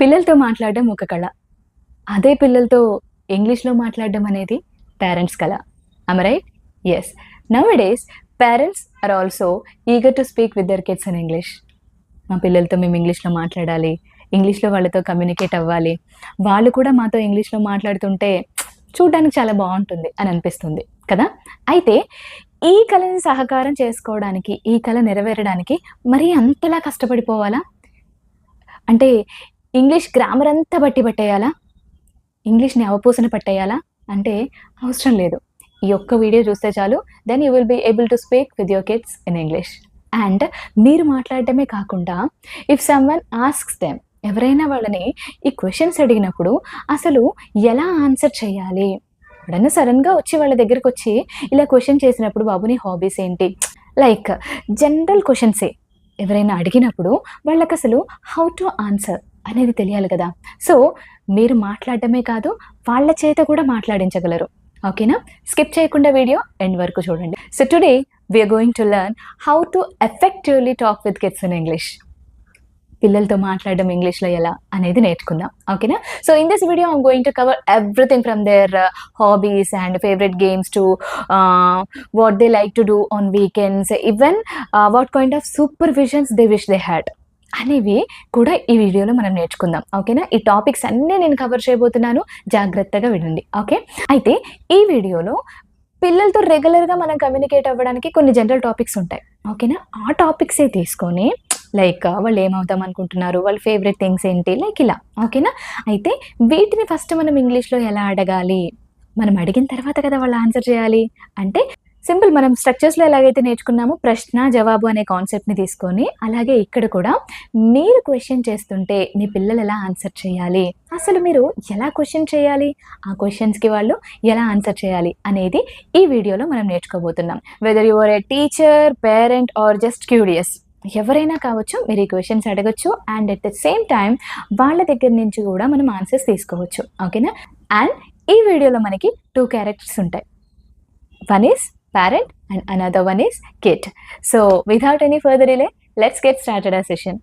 పిల్లలతో మాట్లాడడం ఒక కళ. అదే పిల్లలతో ఇంగ్లీష్లో మాట్లాడడం అనేది పేరెంట్స్ కళ. Right as nowadays parents are also eager to speak with their kids in English మా పిల్లలతో మేము ఇంగ్లీష్లో మాట్లాడాలి. ఇంగ్లీష్లో వాళ్ళతో కమ్యూనికేట్ అవ్వాలి. వాళ్ళు కూడా మాతో ఇంగ్లీష్లో మాట్లాడుతుంటే చూడడానికి చాలా బాగుంటుంది అని అనిపిస్తుంది కదా? అయితే ఈ కళని సహకారం చేసుకోవడానికి ఈ కళ నెరవేరడానికి మరీ అంతలా కష్టపడిపోవాలా? అంటే ఇంగ్లీష్ గ్రామర్ అంతా బట్టి పట్టేయాలా? ఇంగ్లీష్ని అవపూసన పట్టేయాలా? అంటే అవసరం లేదు. ఈ ఒక్క వీడియో చూస్తే చాలు. Then you will be able to speak with your kids in English and మీరు మాట్లాడటమే కాకుండా if someone asks them ఎవరైనా వాళ్ళని ఈ క్వశ్చన్స్ అడిగినప్పుడు అసలు ఎలా ఆన్సర్ చేయాలి? ఎవడన్నా సడన్గా వచ్చి వాళ్ళ దగ్గరకు వచ్చి ఇలా క్వశ్చన్ చేసినప్పుడు బాబుని హాబీస్ ఏంటి? లైక్ జనరల్ క్వశ్చన్సే ఎవరైనా అడిగినప్పుడు వాళ్ళకి అసలు హౌ టు ఆన్సర్ అనేది తెలియాలి కదా. సో మీరు మాట్లాడటమే కాదు వాళ్ళ చేత కూడా మాట్లాడించగలరు. ఓకేనా? స్కిప్ చేయకుండా వీడియో ఎండ్ వరకు చూడండి. So today we're going to learn how to effectively talk with kids in English పిల్లలతో మాట్లాడడం ఇంగ్లీష్లో ఎలా అనేది నేర్చుకుందాం. ఓకేనా? So in this video I'm going to cover everything from their hobbies and favourite games to what they like to do on weekends even what kind of supervisions they wish they had అనేవి కూడా ఈ వీడియోలో మనం నేర్చుకుందాం. ఓకేనా? ఈ topics అన్నీ నేను కవర్ చేయబోతున్నాను. జాగ్రత్తగా వినండి. ఓకే? అయితే ఈ వీడియోలో పిల్లలతో రెగ్యులర్గా మనం కమ్యూనికేట్ అవ్వడానికి కొన్ని జనరల్ టాపిక్స్ ఉంటాయి. ఓకేనా? ఆ టాపిక్సే తీసుకొని లైక్ వాళ్ళు ఏమవుతాం అనుకుంటున్నారు? వాళ్ళ ఫేవరెట్ థింగ్స్ ఏంటి? లైక్ ఇలా. ఓకేనా? అయితే వీటిని ఫస్ట్ మనం ఇంగ్లీష్లో ఎలా అడగాలి? మనం అడిగిన తర్వాత కదా వాళ్ళు ఆన్సర్ చేయాలి. అంటే సింపుల్ మనం స్ట్రక్చర్స్లో ఎలాగైతే నేర్చుకున్నామో ప్రశ్న జవాబు అనే కాన్సెప్ట్ని తీసుకొని అలాగే ఇక్కడ కూడా మీరు క్వశ్చన్ చేస్తుంటే మీ పిల్లలు ఎలా ఆన్సర్ చేయాలి? అసలు మీరు ఎలా క్వశ్చన్ చేయాలి? ఆ క్వశ్చన్స్కి వాళ్ళు ఎలా ఆన్సర్ చేయాలి? అనేది ఈ వీడియోలో మనం నేర్చుకోబోతున్నాం. Whether you're a teacher parent or just curious ఎవరైనా కావచ్చు మీరు ఈ క్వశ్చన్స్ అడగచ్చు and at the same time వాళ్ళ దగ్గర నుంచి కూడా మనం ఆన్సర్స్ తీసుకోవచ్చు. ఓకేనా అండ్ ఈ వీడియోలో మనకి టూ క్యారెక్టర్స్ ఉంటాయి. One is parent and another one is kid. So without any further delay, let's get started our session.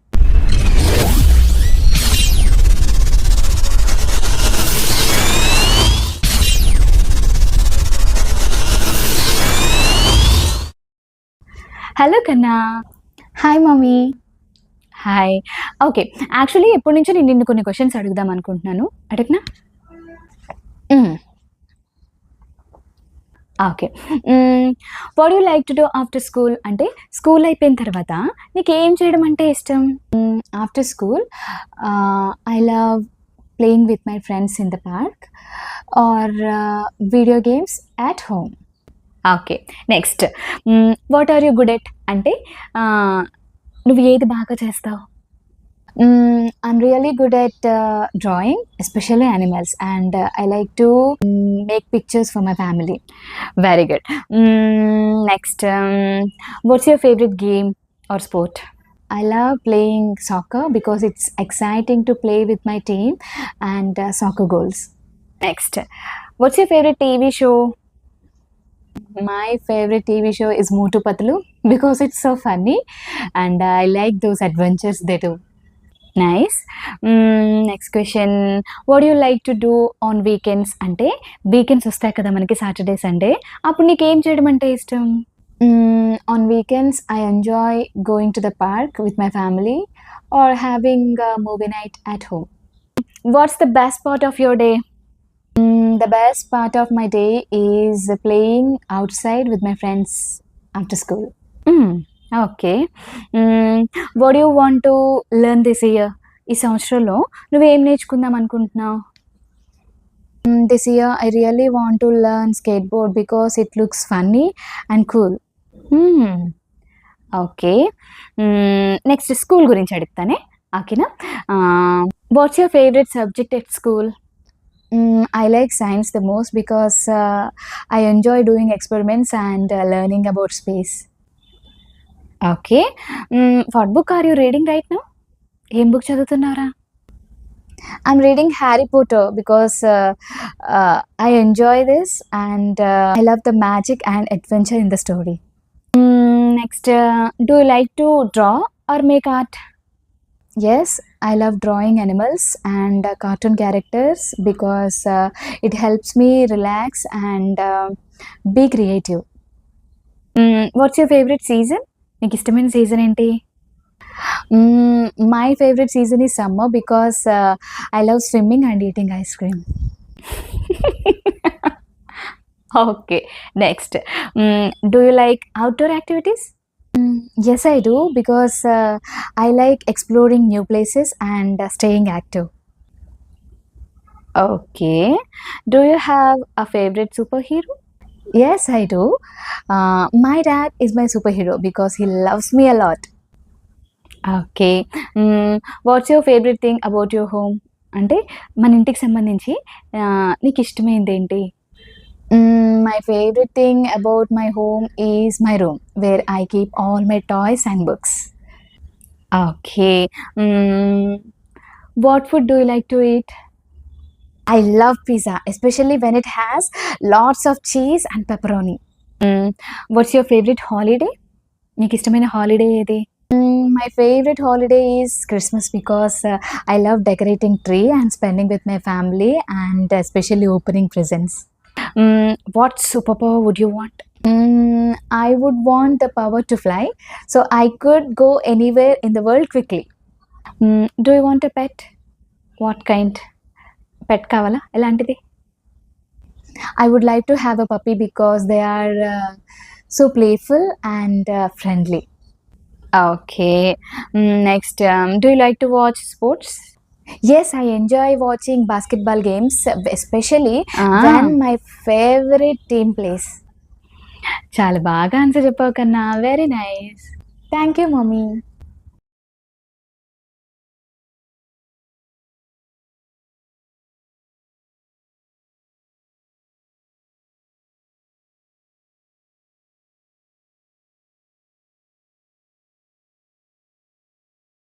Hello కన్నా hi mummy hi okay actually ఎప్పటి నుంచో నేను నిన్ను కొన్ని క్వశ్చన్స్ అడుగుదాం అనుకుంటున్నాను అడగనా okay what you like to do after school అంటే స్కూల్ అయిపోయిన తర్వాత నీకు ఏం చేయడం అంటే ఇష్టం? After school I love playing with my friends in the park or video games at home okay next what are you good at అంటే నువ్వు ఏది బాగా చేస్తావు? Mm, I'm really good at uh, drawing, especially animals, and uh, I like to make pictures for my family. Very good. Mm, next, um, what's your favorite game or sport? I love playing soccer because it's exciting to play with my team and uh, soccer goals. Next, what's your favorite TV show? My favorite TV show is Motu Patlu because it's so funny and I like those adventures they do. Nice next question what you like to do on weekends అంటే weekends వస్తాయి కదా మనకి Saturday Sunday అప్పుడు నీకు ఏం చేయడం అంటే ఇష్టం? On weekends I enjoy going to the park with my family or having movie night at home what's the best part of your day the best part of my day is playing outside with my friends after school okay. What you want to learn this year ఈ సంవత్సరంలో నువ్వేం నేర్చుకుందాం అనుకుంటున్నావు? This year I really want to learn skateboard because it looks funny and cool okay. Next school గురించి అడుగుతానే? ఓకేనా? What's your favourite subject at school I like science the most because I enjoy doing experiments and learning about space okay what book are you reading right now ఏం book చదువుతున్నారా I'm reading Harry Potter because I enjoy this and I love the magic and adventure in the story next do like to draw or make art yes, I love drawing animals and uh, cartoon characters because uh, it helps me relax and uh, be creative. Mm, what's your favorite season? నీకు ఇష్టమైన season ఏంటి my favourite season is summer because I love swimming and eating ice cream okay next do you like outdoor activities yes I do because I like exploring new places and staying active okay do you have a favourite superhero yes I do my dad is my superhero because he loves me a lot okay what's your favourite thing about your home అంటే మన ఇంటికి సంబంధించి ఆ, నీకు ఇష్టమైంది ఏంటి? My favourite thing about my home is my room where I keep all my toys and books okay what food do you like to eat I love pizza, especially when it has lots of cheese and pepperoni. Mm, what's your favorite holiday? నీకు ఇష్టమైన holiday ఏది my favourite holiday is Christmas because I love decorating tree and spending with my family and especially opening presents what super power would you want I would want the power to fly so I could go anywhere in the world quickly do you want a pet what kind Pet కావాలా? ఎలాంటిది? I would like to have a puppy because they are so playful and friendly okay next do you like to watch sports yes I enjoy watching basketball games especially when my favourite team plays చాలా బాగా answer చెప్పావు కన్నా. Very nice thank you mummy